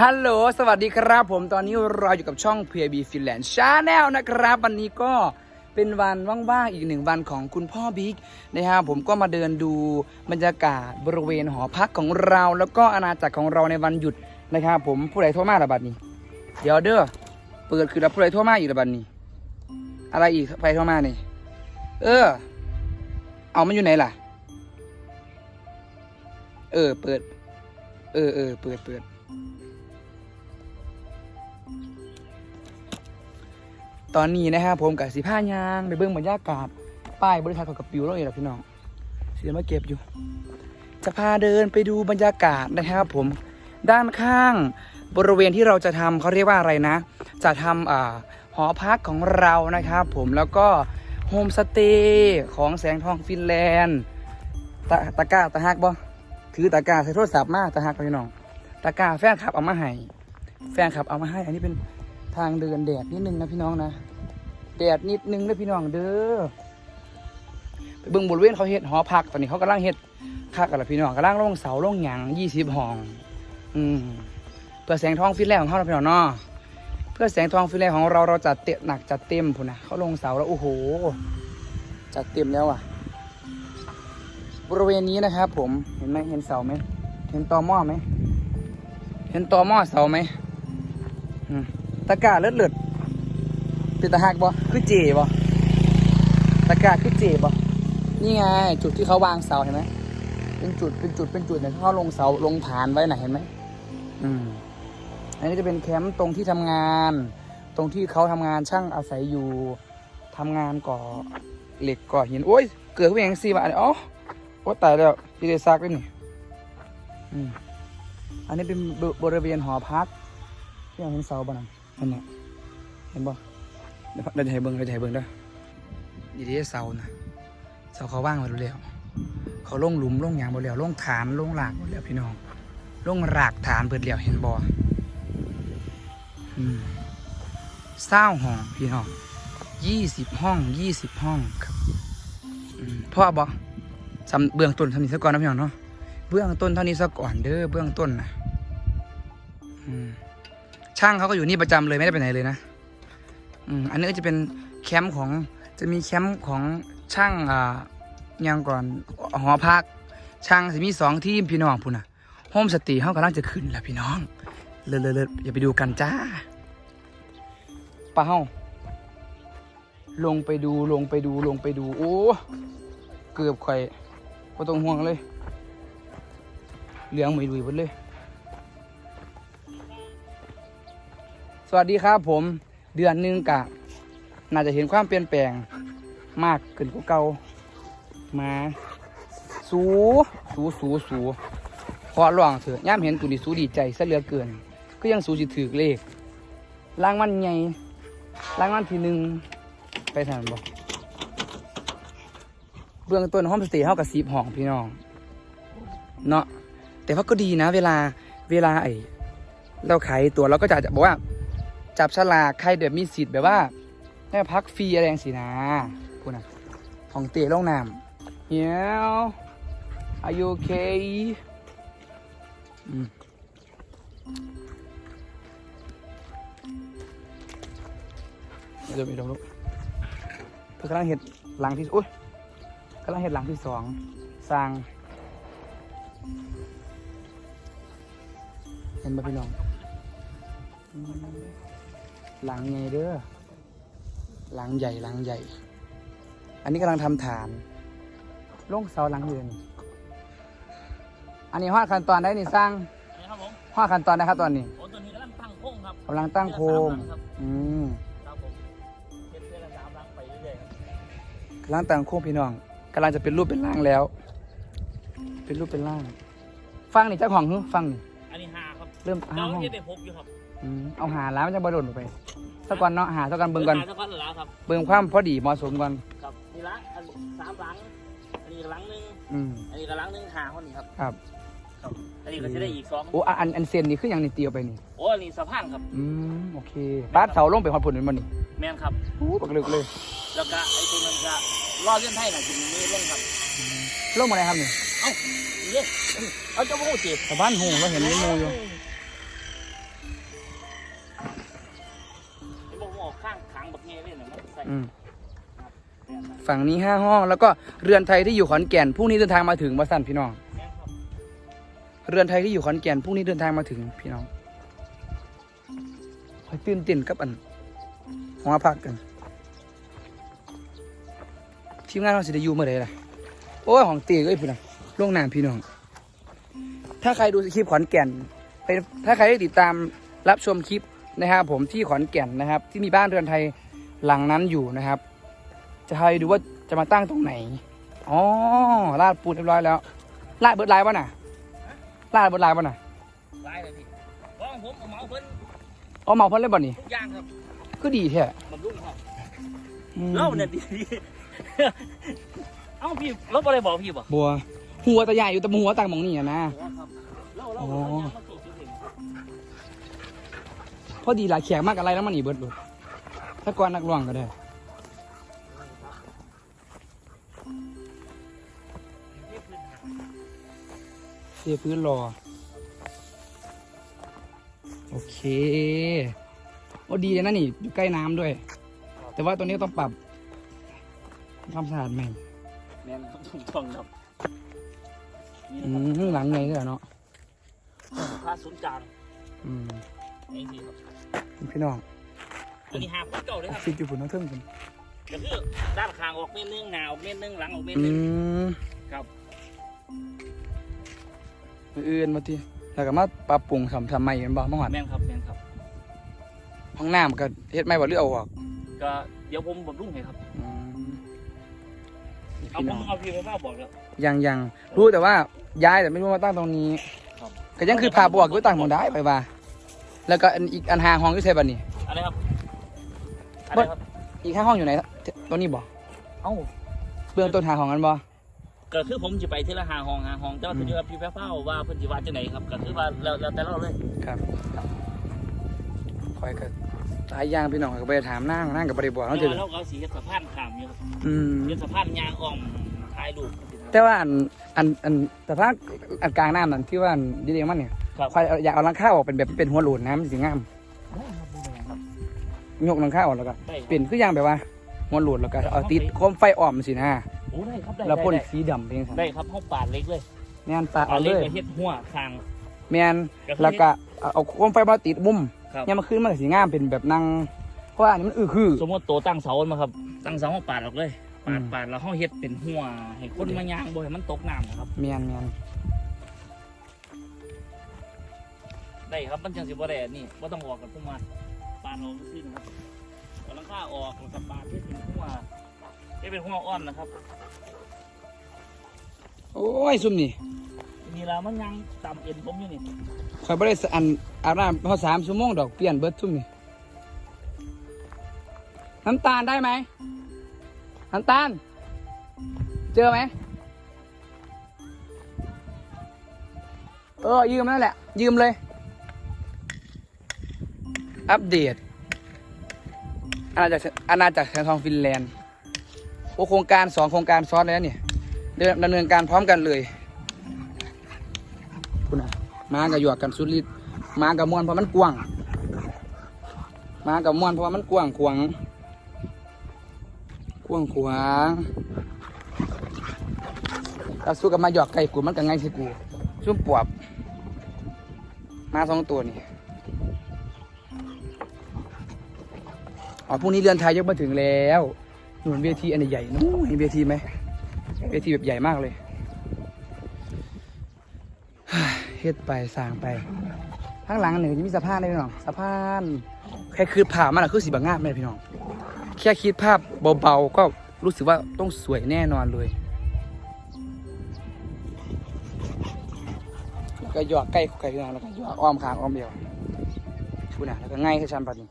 ฮัลโหล สวัสดีครับผม ตอนนี้เราอยู่กับช่อง p พียบีฟินแลนด์ชาแนลนะครับ วันนี้ก็เป็นวันว่างๆ อีกหนึ่งวันของคุณพ่อบิ๊กนะครับผมก็มาเดินดูบรรยากาศบริเวณหอพักของเรา แล้วก็อาณาจักรของเราในวันหยุดนะครับผมผู้ใดโทรมาระบัดนี้ เดี๋ยวเด้อเปิดคือรับผู้ใดโทรมาอีกระบัดนี้ อะไรอีกใครโทรมานี่เออ เอามันอยู่ไหนล่ะ เออเปิด เออเออเปิดเปิด ตอนนี้นะครับผมกับสีผ้ายางไปเบิ้งบรรยากาศ ป้ายบริษัทเขากับปิวแล้วเองพี่น้องเสียมาเก็บอยู่ จะพาเดินไปดูบรรยากาศนะครับผมด้านข้างบริเวณที่เราจะทำเขาเรียกว่าอะไรนะ จะทำอหอพักของเรานะครับผมแล้วก็โฮมสเตย์ของแสงทองฟินแลนด์ตะตะกร้าตะฮักบ่ถือตะกร้าใส่โทรศัพท์มากตะฮักพี่น้องตะกร้าแฟนคลับเอามาให้แฟนคลับเอามาให้ อันนี้เป็น ทางเดินแดดนิดนึงนะพี่น้องนะ แดดนิดนึงนะพี่น้องเด้อ ไปเบิ่งบริเวณเขาเฮ็ดหอพักตอนนี้เขากำลังเฮ็ดคักกันละพี่น้องกำลังลงเสาลงหยังยี่สิบห้อง อืมเพื่อแสงทองฟินแลนด์ของเขาเราพี่น้องเนาะเพื่อแสงทองฟินแลนด์ของเราเราจัดเต็มหนักจัดเต็มพุ่นนะเขาลงเสาแล้วโอ้โห จัดเต็มแล้วอะ บริเวณนี้นะครับ ผมเห็นไหมเห็นเสาไหมเห็นตอหม้อไหมเห็นตอหม้อเสาไหมอืม ตะกร้าเลือดเลือดเป็นตะหักบ่คือเจบ่ตะกร้าคือเจบ่นี่ไงจุดที่เขาวางเสาเห็นไหมเป็นจุดเป็นจุดเป็นจุดเนี่ยเขาลงเสาลงฐานไว้น่ะเห็นไหมอืมอันนี้จะเป็นแคมป์ตรงที่ทำงาน ตรงที่เขาทำงานช่างอาศัยอยู่ทำงานก่อเหล็กก่อหินโอ้ยเกิดขึ้นเองสิมาอันนี้อ๋อโอ้ตายแล้วพี่เดซักด้วยนี่อืมอันนี้เป็นบริเวณหอพักที่เราเห็นเสาบ้าน นนั่นน่ะเห็นบ่เดี๋ยวเราจะให้เบิ้งเราจะให้เบิ้งเด้อดีดีเสานะเสาเขาว่างไว้แล้วเขาลงหลุมลงหยางหมดแล้วลงฐานลงหลากหมดแล้วพี่น้องลงรากฐานเปิดแล้วเห็นบ่อืมเศร้าห้องพี่น้องยี่สิบห้องยี่สิบห้องครับพ่อบอกสำเบื้องต้นทำนี้ซะก่อนนะพี่น้องเนาะเบื้องต้นเท่านี้ซะก่อนเด้อเบื้องต้นนะอืม ช่างเขาก็อยู่นี่ประจำเลยไม่ได้ไปไหนเลยนะอืมอันนี้ก็จะเป็นแคมป์ของจะมีแคมป์ของช่างอ่ายังก่อนหอพักช่างจะมีสองทีมพี่น้องพุ่นนะโฮมสตีเขากำลังจะขึ้นแล้วพี่น้องเลิศเลิศเลิศอย่าไปดูกันจ้าป้าเฮาลงไปดูลงไปดูลงไปดูโอ้เกือบไข่ก็ต้องห่วงเลย เหลืองไม่ดุยหมดเลย วัสดีครับผมเดือนหนึ่งกะ น่าจะเห็นความเปลี่ยนแปลงมากขึ้นกว่าเก่ามา สูสูสูสูพอร้องเถอะย่ามเห็นตุนีสูดีใจซะเหลือเกิน ก็ยังสูสิถือเลขรางวัลใหญ่รางวัลที่หนึ่งไปทางบอกเบื้องต้นห้องสเตย์เท่ากับสีห้องพี่น้องเนาะแต่ว่าก็ดีนะ เวลาเวลาไอเราขายตัวเราก็จะบอกว่า จับฉลากใครเดี๋ยวมีสิทธิ์แบบว่าได้พักฟรีอะไรอย่างสินะพูดนะของเตะลงน้ำเฮียว are you okay อืมเดี๋ยวไปดูลูกเพื่อกำลังเห็ดหลังที่อุ้ยกำลังเห็ดหลังที่สองสร้าง เห็นไหมพี่น้อง หลังใหญ่เด้อหลังใหญ่หลังใหญ่ อันนี้กำลังทำฐานลงเสาหลังเรือนอันนี้หอดขั้นตอนได้นี่สร้างนะครับผมหอดขั้นตอนนะครับตอนนี้โอ้ตัวนี้กำลังตั้งโค้งครับกำลังตั้งโครงเดือนสามหลังครับอืมครับผมเป็นเดือนละสามหลังไปเรื่อยๆครับกำลังตั้งโครงพี่น้องกำลังจะเป็นรูปเป็นร่างแล้ว เป็นรูปเป็นร่าง ฟังนี่เจ้าของหึฟังนี่อันนี้หาครับ เริ่มเจ้าอ้าวเฮ็ดได้หกอยู่ครับ อืมเอาหาแล้วมันจะบโดนออกไปสักก่อนเนาะหาสักก่อนเบิ่งก่อนหาสักวันแล้วครับเบิ่งความพอดีเหมาะสมก่อนครับนี่ละอันสามหลังอันนี้ก็หลังหนึงอืมอันนี้ก็หลังหนึงหาคนนี้ครับครับครับ อันนี้ก็จะได้อีกสองโอ้อันอันเซนนี่คืออย่างนี้เตียวไปนี่โอ้อันนี้สะพานครับ อืมโอเคบ้านเสาลงไปฮอดผลมันบ่นี่แมนครับ โอ้ปักลึกเลยแล้วก็ไอ้ตัวนั้นจะล่อเลื่อนไทยน่ะจะมีมือลงครับ ลงมาไหนครับนี่เอ้าเย้เอาเจ้าพวกจีบชาวบ้านหูเราเห็นมีหมูอยู่ อืมฝั่งนี้ห้าห้อง แล้วก็เรือนไทยที่อยู่ขอนแก่นพรุ่งนี้เดินทางมาถึงมาสั่นพี่น้อง เรือนไทยที่อยู่ขอนแก่นพรุ่งนี้เดินทางมาถึงพี่น้องคอยตื่นเต้นกับอันหอพักกันทีมงานเราสิได้อยู่เมื่อไรล่ะโอ้ยของตีก็ไอ้พี่น้องล่วงหน้าพี่น้อง ถ้าใครดูคลิปขอนแก่นไปถ้าใครได้ติดตามรับชมคลิปนะครับผมที่ขอนแก่นนะครับ ที่มีบ้านเรือนไทย หลังนั้นอยู่นะครับ จะให้ดูว่าจะมาตั้งตรงไหนอ๋อลาดปูนเรียบร้อยแล้วลาดเบิร์ดไลน์ป่ะน่ะลาดเบิร์ดไลน์ป่ะน่ะไล่เลยพี่เพราะผมเอาเหมาเพิ่นอ๋อเมาเพิ่นเล่นบ่นี่ทุกอย่างครับก็ดีแท้บำรุงครับอืมเล่าเนี่ยดีเอ้าพี่รถอะไรบอกพี่บ่บัวหัวตะใหญ่อยู่แต่หัวต่างหมองนี่อะนะครับเล่าเล่าอ๋อเอายางมาสี่สิบเองพอดีหลายแขกมากอะไรแล้วมันอีเบิร์ดเบิด ถ้าก่อนนักร้องก็ได้เสียพื้นรอ โอเคโอ้ดีเลยนะนี่อยู่ใกล้น้ำด้วย แต่ว่าตัวนี้ต้องปรับความสะอาดใหม่แม่นครับถูกต้องครับนี่อืนะครับมหลังไงด้วยเนาะผ้าศูนย์กลางอืมเองพี่ครับพี่น้อง ตัวนี้หาคนเก่าเลยครับฟิตอยู่บนน้องเทิงกันก็คือด้านข้างออกเม็ดนึงหน้าออกเม็ดนึงหลังออกเม็ดอืนึงมครับมืออื่นมาทีแล้วก็มาปรับปรุงทำทำใหม่กันบ่มาหอดแม่นครับแม่นครับห้องน้ำก็เฮ็ดใหม่บ่หรือเอาออกก็เดี๋ยวผมบำรุงให้ครับอืมนี่เอาพี่ผน้มองเอาพี่ไปว่าบอกแล้วยังยังรู้แต่ว่าย้ายแต่ไม่รู้ว่าตั้งตรงนี้ครับก็ยังคือพาบวกก็ตั้งหมองได้ไปว่าแล้วก็อันอีกอันห่างห้องอยู่ใช่บัดนี้อะไรครับ อะไรครับ อีกห้าห้องอยู่ไหนตัวนี้บ่เอ้าเบื้องต้นหาห้องกันบ่ก็คือผมจะไปที่ละหาห้องหาห้องแต่ว่าอืมคือว่าพี่แป๊บเฝ้าว่าเพิ่นสิว่าจังไหนครับก็คือว่าแล้วแล้วแต่เราเลยครับคอยก็หลายอย่างพี่น้องก็ไปถามนั่งนั่งกับบริบทเราเขาจะเราเอาสีเฮ็ดสะพานขามอยู่ครับอืมเฮ็ดสะพานยางอ้อมถ่ายรูปแต่ว่าอันอันอันแต่ถ้าอันกลางน้ำนั่นที่ว่าอันดีเดียมันเนี่ยครับคอยอยากเอาหลังข้าวออกเป็นแบบเป็นหัวโหลนน้ำมันสีงาม ยกหลังข้าวออกแล้วก็ ได้ครับ เปลี่ยนคืออย่างแบบว่าหัวโหลนแล้วก็เอาติดโคมไฟอ่อมสินะโอ้ได้ครับได้แล้วพ่นได้สีดำเป็นยังไงได้ครับห้องปาดเล็กเลยแม่นปลาเอาเอาเลเล็กยไปเฮ็ดหัวคาง แม่นก็คือแล้วก็เอาโคมไฟมาติดมุมครับ เนี่ยมันขึ้นมันก็สีงามเป็นแบบนั่งเพราะว่าอันนี้มันอือคือ สมมติโตตั้งเสามาครับ ตั้งเสาห้องปาดออกเลยปาดอืม ปาดแล้วห้องเฮ็ดเป็นหัวให้คนมายางบ่ให้มันตกน้ำนะครับ แม่นแม่นได้ครับมันจังสิบ่ได้อันนี่บ่ต้องออกกับพุ่มมา ปาดออกขึ้นครับเอาหลังคาออกแล้วก็ปาดเฮ็ดเป็นหัวเฮ็ดเป็นหัวอ้อมนะครับ โอ้ยซุ่มนี่นี่ละมันยังตามเอ็นผมอยู่นี่คอยบ่ได้อันอาบน้ำพอสามชั่วโมงดอกเปลี่ยนเบิดซุ่มนี่น้ำตาลได้ไหมน้ำตาล เจอไหมเออยืมนั่นแหละ ยืมเลย อัปเดต อาณาจักรอาณาจักรแสงทองฟินแลนด์โอ้โครงการสองโครงการซ้อนเลยนะเนี่ยเดินดำเนินการพร้อมกันเลยคุณนะมากับหยวกกันสุดฤทธิ์มากับมวนเพราะมันกว้างมากับมวนเพราะมันกว้างขวางกว้างขวางถ้าสู้กับมาหยอกไก่กูมันก็ไงสิกูซุ่มปวบมาสองตัวนี่ อ๋อพรุ่งนี้เรือนไทยยกมาถึงแล้วหนุนเวทีอันใหญ่ๆนู้นเห็นเวทีไหมเวทีแบบใหญ่มากเลยเฮ็ดไปสร้างไป ข้างหลังหนึ่งจะมีสะพานเลยพี่น้องสะพานแค่คือผ่ามันอะคือสีบางงามเลยพี่น้อง แค่คิดภาพเบาๆก็รู้สึกว่าต้องสวยแน่นอนเลยแล้วก็หยอดใกล้ไก่พี่น้องแล้วก็หยอดอ้อมขางอ้อมเดียวชูน่ะแล้วก็ง่ายให้ฉันปัดนี้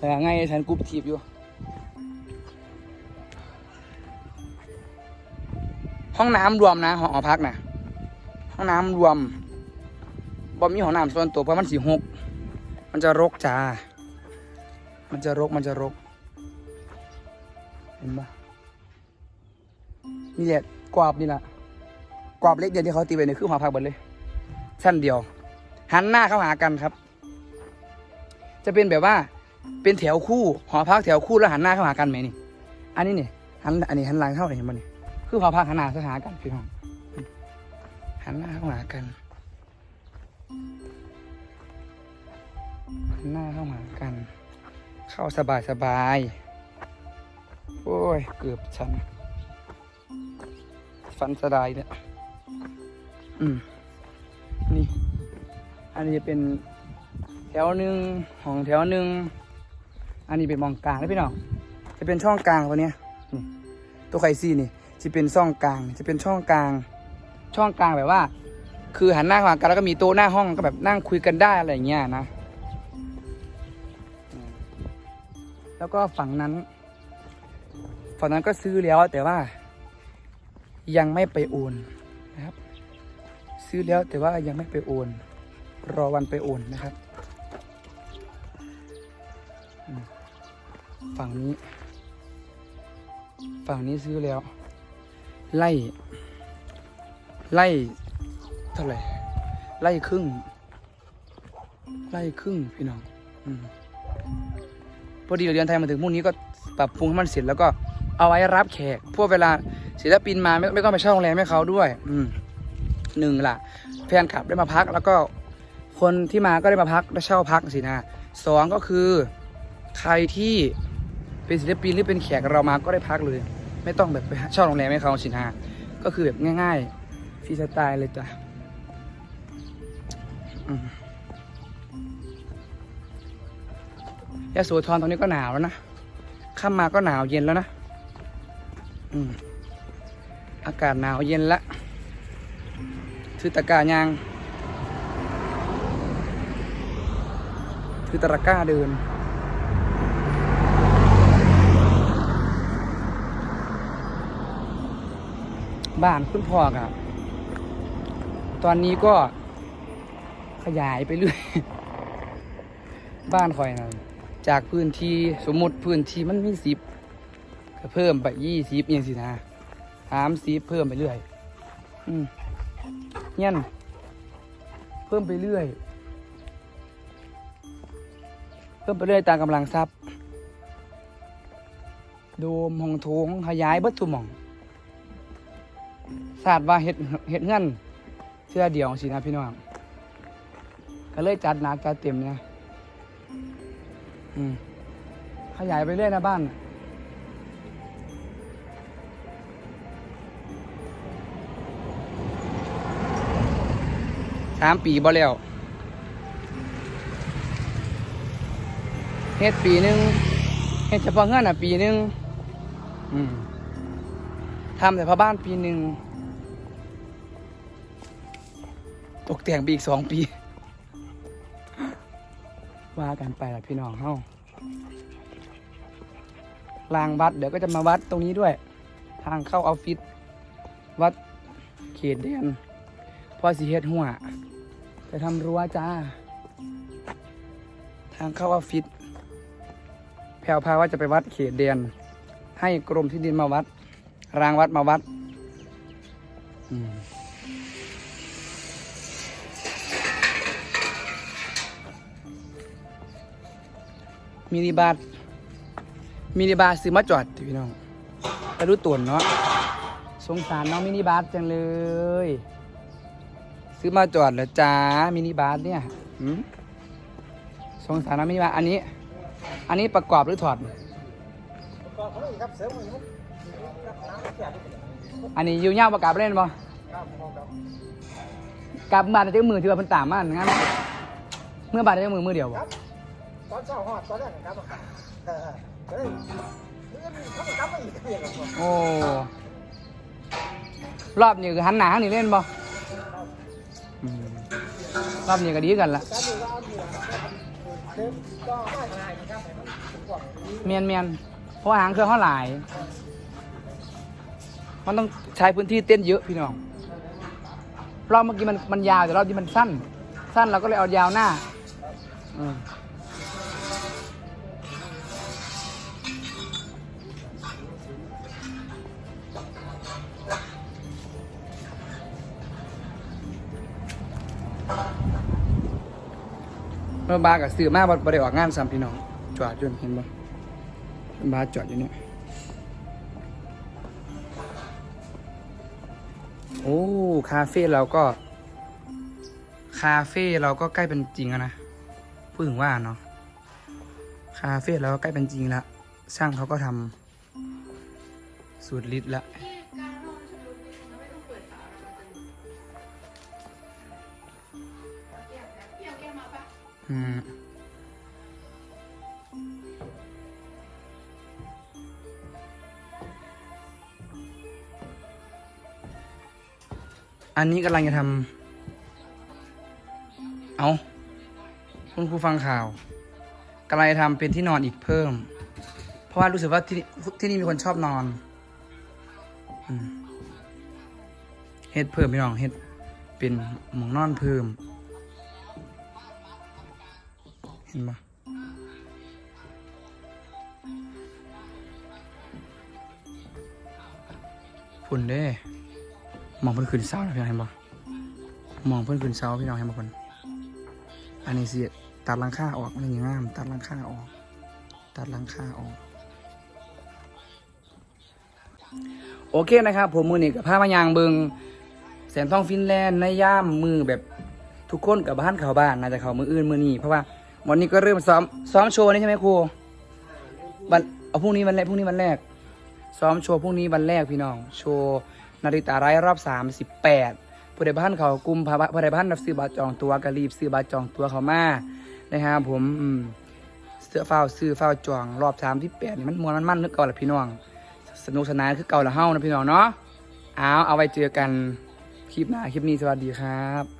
แล้วก็ง่ายฉันกรุ๊ปทีบอยู่ ห้องน้ำรวมนะหอพักนะห้องน้ำรวมบ่มีห้องน้ำส่วนตัวเพราะมันสีหก มันจะรกจ้า มันจะรกมันจะรก เห็นปะนี่แหละกรอบนี่แหละกรอบเล็กเดียวที่เขาตีไปเนี่ยคือหอพักหมดเลยชั้นเดียว หันหน้าเข้าหากันครับ จะเป็นแบบว่า เป็นแถวคู่หอพักแถวคู่แล้วหันหน้าเข้าหากันไหมนี่ อันนี้นี่หันอันนี้หันหลังเข้าเห็นบ่นี่คือหอพักหันหน้าเข้าหากันพี่น้องหันหน้าเข้าหากันหันหน้าเข้าหากัน เข้าสบายสบายโอ้ยเกือบฉันฟันสลายเนี่ยอืมนี่ อันนี้จะเป็นแถวหนึ่งของแถวหนึ่ง อันนี้เป็นมองกลางนะพี่น้อง จะเป็นช่องกลางตัวเนี้ยนี่ตัวไข่ซีนี่จะเป็นช่องกลาง จะเป็นช่องกลาง ช่องกลางแบบว่า คือหันหน้าเข้าหากันแล้วก็มีโต๊ะหน้าห้องก็แบบนั่งคุยกันได้อะไรอย่างเงี้ยนะ แล้วก็ฝั่งนั้น ฝั่งนั้นก็ซื้อแล้วแต่ว่า ยังไม่ไปโอนนะครับ ซื้อแล้วแต่ว่ายังไม่ไปโอน รอวันไปโอนนะครับ ฝั่งนี้ ฝั่งนี้ซื้อแล้ว ไล่ ไล่เท่าไหร่ไล่ครึ่ง ไล่ครึ่งพี่น้องอพอดีเราเรียนไทยมาถึงพรุ่งนี้ก็ปรับปรุงให้มันเสร็จแล้วก็เอาไว้รับแขก พวกเวลาศิลปินมาไม่ไม่ต้องไปเช่าโรงแรมให้เขาด้วย อืมหนึ่งล่ะแฟนคลับได้มาพัก แล้วก็คนที่มาก็ได้มาพักได้เช่าพักสินะสองก็คือใครที่ เป็นศิลปินหรือเป็นแขกเรามาก็ได้พักเลย ไม่ต้องแบบไปเช่าโรงแรมให้เขาสินะก็คือแบบง่ายๆฟรีสไตล์เลยจ้ะอืมยะโสธรตอนนี้ก็หนาวแล้วนะข้ามมาก็หนาวเย็นแล้วนะอืมอากาศหนาวเย็นละถือตะกร้ายางถือตะกร้าเดิน บ้านคุณพ่อครับ ตอนนี้ก็ขยายไปเรื่อย บ้านคอยนะจากพื้นที่สมมติพื้นที่มันมีสิบก็เพิ่มไปยี่สิบยังสินะสามสิบเพิ่มไปเรื่อย อืมเงี้ยนเพิ่มไปเรื่อย เพิ่มไปเรื่อยตามกำลังทรัพย์ โดมห้องโถงขยายบิดทุมอง ทราบว่าเฮ็ดเฮ็ดเงินเสื้อเดียวสินะพี่น้องก็เลยจัดหนักจัดเต็มเนี่ยขยายไปเรื่อยนะบ้าน สามปีบ่แล้วเฮ็ดปีหนึ่งเฮ็ดเฉพาะเงินอะปีหนึ่งทำแต่พอบ้านปีหนึ่ง ตกแต่งไปอีกสองปี ว่ากันไปละพี่น้องเฮาลางวัดเดี๋ยวก็จะมาวัดตรงนี้ด้วย ทางเข้าออฟฟิศวัดเขตเดนพ่อสีเฮ็ดหัวจะทำรั้วจ้า ทางเข้าออฟฟิศแพรวพาว่าจะไปวัดเขตเดนให้กรมที่ดินมาวัด รางวัดมาวัด อืม มินิบัสมินิบัสซื้อมาจอดพี่น้องไปรู้ตัวเนาะสงสารน้องมินิบัสจังเลย ซื้อมาจอดเหรอจ้ามินิบัสเนี่ยสงสารน้องมินิบัสอันนี้ อันนี้ประกอบหรือถอดอันนี้ยูเงาประกอบเล่นบ่ครับพอครับกลับาแต่เจ้ามือที่ว่าเพิ่นตามมางั้นเมื่อบาดเจ้ามือมือเดียวบ่ ตอนเช้าหอดตอนแรกครับเออเฮ้ยนี่เขาจะกลับมาอีกเพียครับโอ้ รอบนี้คือหันหนาทางนี้เล่นบ่อืมรอบนี้ก็ดีกันละการดูว่าเอาดีนะครับเดิมก็ไม่ง่ายนะครับแต่มันถึงกว่านี้เมียนเมียนเพราะหางเครื่องเขาหลาย มันต้องใช้พื้นที่เต้นเยอะพี่น้อง รอบเมื่อกี้มันมันยาวแต่รอบนี้มันสั้น สั้นเราก็เลยเอายาวหน้าอืม เมื่อบากับซื้อมาบ่บ่ได้ออกงานซ้ำพี่น้อง จอดอยู่เห็นปะบาจอดอยู่เนี่ยโอ้คาเฟ่เราก็ คาเฟ่เราก็ใกล้เป็นจริงแล้วนะพูดถึงว่าเนาะคาเฟ่เราก็ใกล้เป็นจริงแล้วช่างเขาก็ทำ สูตรลิตรแล้วอืมอันนี้กำลังจะทำ เอาคุณครูฟังข่าวกำลังจะทำเป็นที่นอนอีกเพิ่ม เพราะว่ารู้สึกว่าที่นี่ที่นี่มีคนชอบนอน เฮ็ดเพิ่มพี่น้องเฮ็ดเป็นหมองนอนเพิ่ม เห็นปะพุ่นเด้มองเพิ่นขึ้นเสาแล้วพี่น้องเห็นปะมองเพิ่นขึ้นเสาพี่น้องเห็นปะคนอันนี้สิตัดลังค่าออกมันยังงาม ตัดลังค่าออก ตัดลังค่าออก โอเคนะครับ ผมมือนี่กับผ้ามายางเบิงแสนทองฟินแลนด์ในย่ามมือแบบทุกคนกับบ้านเขาบ้านน่าจะเขามืออื่นมือนี้เพราะว่าวันนี้ก็เริ่มซ้อมซ้อมโชว์นี่ใช่ไหมครูวันเอาพรุ่งนี้วันแรกพรุ่งนี้วันแรก ซ้อมโชว์พรุ่งนี้วันแรกพี่น้อง โชว์นาฬิตาไร้รอบสามสิบแปดผู้ใดบ้านเขากลุ่มพระผู้ใดบ้านรับซื้อบัตรจองตัวก็รีบซื้อบัตรจองตัวเขามานะครับผมเสื้อเฝ้าซื้อเฝ้าจองรอบสามที่แปดมันมวนมันมันนึกเก่าแหละพี่น้อง สนุกสนานคือเก่าละเฮ้านะพี่น้องเนาะเอาเอาไว้เจอกันคลิปหน้าคลิปนี้สวัสดีครับ